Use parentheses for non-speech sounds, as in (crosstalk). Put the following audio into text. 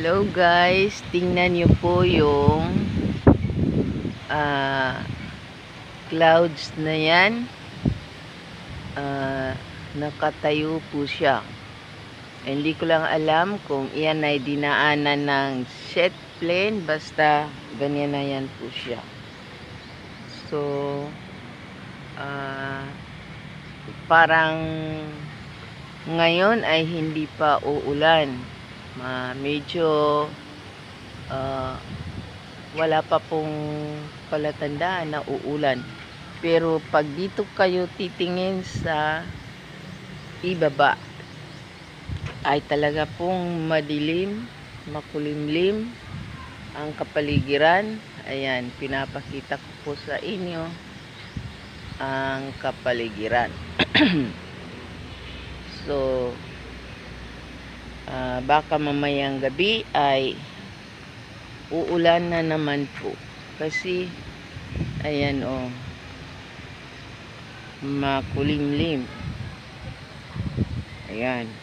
Hello guys, tingnan niyo po yung ah, clouds na yan. Ah, nakatayo po siya. Hindi ko lang alam kung iyan ay dinaanan ng jet plane, basta ganyan na yan po siya. So, ah, parang ngayon ay hindi pa uulan. Ma, medyo ah, wala pa pong palatandaan na uulan. Pero pag dito kayo titingin sa ibaba, ay talaga pong madilim, makulimlim ang kapaligiran. Ayan, pinapakita ko po sa inyo ang kapaligiran. (clears throat) so, ah, baka mamayang gabi ay uulan na naman po. Kasi, ayan o, makulimlim. Ayan.